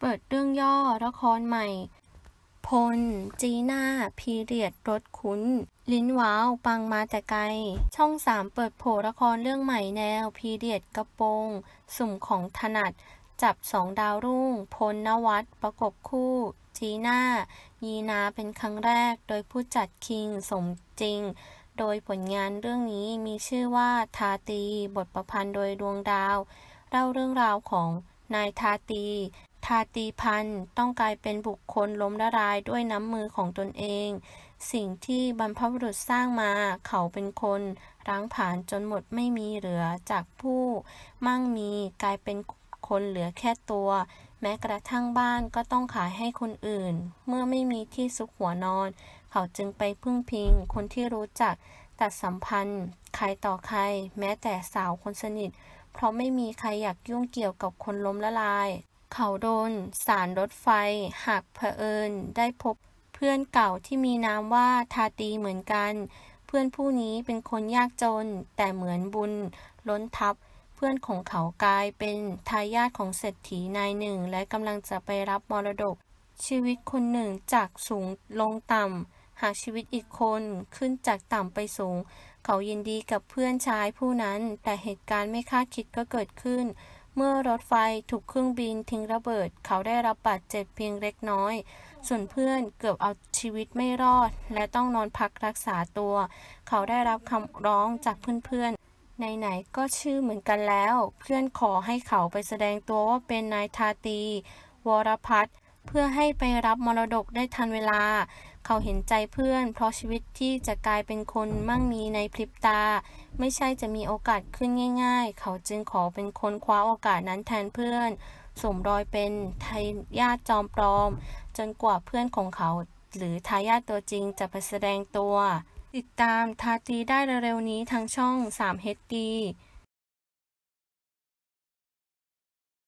เปิดเรื่องย่อละครใหม่ พล จีน่า พีเรียดรถคุ้น ลิ้นว้าว ปังมาแต่ไกล ช่องสามเปิดโผละครเรื่องใหม่แนว พีเรียดกระโปรงสุ่มของถนัด จับสองดาวรุ่ง พลนวัตประกบคู่ จีน่า ยีนาเป็นครั้งแรก โดยผู้จัดคิงสมจริง โดยผลงานเรื่องนี้มีชื่อว่าทาตี บทประพันธ์โดยดวงดาว เล่าเรื่องราวของนายทาตี ทาตีพันธ์ต้องกลายเป็นบุคคลล้มละลายด้วยน้ำมือของตนเอง สิ่งที่บรรพบุรุษสร้างมาเขาเป็นคนร้างผาญจนหมดไม่มีเหลือจากผู้มั่งมีกลายเป็นคนเหลือแค่ตัว แม้กระทั่งบ้านก็ต้องขายให้คนอื่น เมื่อไม่มีที่ซุกหัวนอน เขาจึงไปพึ่งพิง คนที่รู้จักตัดสัมพันธ์ ใครต่อใคร แม้แต่สาวคนสนิท เพราะไม่มีใครอยากยุ่งเกี่ยวกับคนล้มละลาย เขาโดนสารรถไฟหักเผอิญได้พบเพื่อนเก่าที่มีนามว่าทาตีเหมือนกัน เพื่อนผู้นี้เป็นคนยากจน แต่เหมือนบุญล้นทับ เพื่อนของเขากลายเป็นทายาทของเศรษฐีนายหนึ่ง และกำลังจะไปรับมรดก ชีวิตคนหนึ่งจากสูงลงต่ำ หากชีวิตอีกคนขึ้นจากต่ำไปสูง เขายินดีกับเพื่อนชายผู้นั้น แต่เหตุการณ์ไม่คาดคิดก็เกิดขึ้น เมื่อรถไฟถูกเครื่องบินทิ้งระเบิด เขาได้รับบาดเจ็บเพียงเล็กน้อย ส่วนเพื่อนเกือบเอาชีวิตไม่รอด และต้องนอนพักรักษาตัว เขาได้รับคำร้องจากเพื่อนๆไหนๆก็ชื่อเหมือนกันแล้ว เพื่อนขอให้เขาไปแสดงตัวว่าเป็นนายทาตี วรพัฒเพื่อให้ไปรับมรดกได้ทันเวลา เขาเห็นใจเพื่อน เพราะชีวิตที่จะกลายเป็นคนมั่งมีในพริบตา ไม่ใช่จะมีโอกาสขึ้นง่าย ๆ เขาจึงขอเป็นคนคว้าโอกาสนั้นแทนเพื่อนสวมรอยเป็นทายาทจอมปลอม จนกว่าเพื่อนของเขา หรือทายาทตัวจริงจะไปแสดงตัว ติดตามทาตีได้เร็วๆนี้ทางช่อง 3 HD